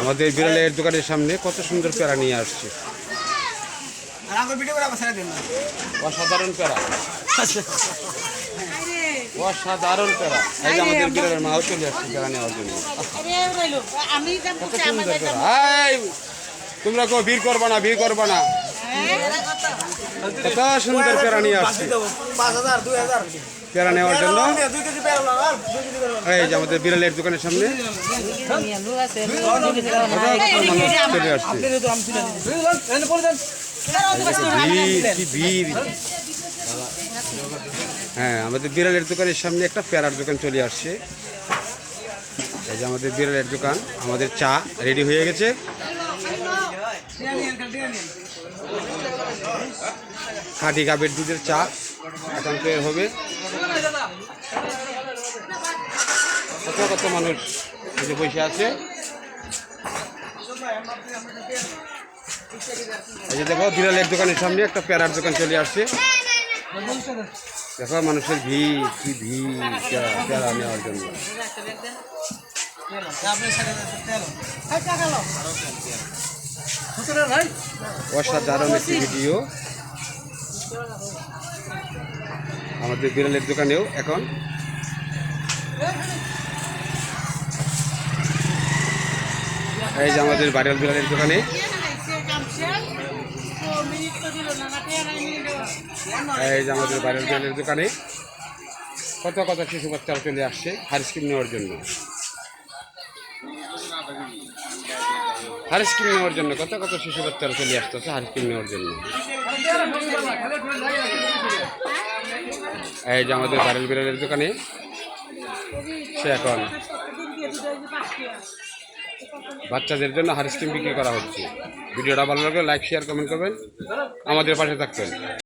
আমাদের বিড়ালের দোকানের সামনে কত সুন্দর প্যারা নিয়ে আসছে। অসাধারণ প্যারা অসাধারণ প্যারা এই যে আমাদের বিড়ালের মাও চলে আসছে প্যারা নেওয়ার জন্য। কত সুন্দর প্যারা তোমরা কেউ ভিড় করবা না ভিড় করবা না। কত সুন্দর প্যারা নিয়ে আসছে। প্যারা নেওয়ার জন্য। এই যে আমাদের বিড়ালের দোকানের সামনে। চলে আসছে হ্যাঁ আমাদের বিড়ালের দোকানের সামনে একটা প্যারার দোকান চলে আসছে। এই যে আমাদের বিড়ালের দোকান, আমাদের চা রেডি হয়ে গেছে। খাঁটি গাবের দুধের চা এখন হবে। কত কত মানুষ যে বসে আছে? এই যে দেখো, বিড়ালের দোকানের সামনে একটা প্যারার দোকান চলে আসছে। দেখো, মানুষের ভিড়, কি ভিড়, প্যারা নেওয়ার জন্য। অসাধারণ একটি ভিডিও। আমাদের বিড়ালের দোকানেও এখন। এই যে আমাদের বাড়িয়াল বিড়ালের দোকানে। এই যে আমাদের বাড়ির বিড়ালের দোকানে। কত কত শিশু বাচ্চারা চলে আসছে, হার স্কিম নেওয়ার জন্য। হার স্কিম নেওয়ার জন্য, কত কত শিশু বাচ্চারা চলে আসতেছে হারিস স্কিম নেওয়ার জন্য। এই যে আমাদের বাড়ির বিড়ালের দোকানে, সে এখন বাচ্চাদের জন্য হারিস স্কিম বিক্রি করা হচ্ছে। ভিডিওটা ভালো লাগলে লাইক শেয়ার কমেন্ট করবেন। আমাদের পাশে থাকবেন।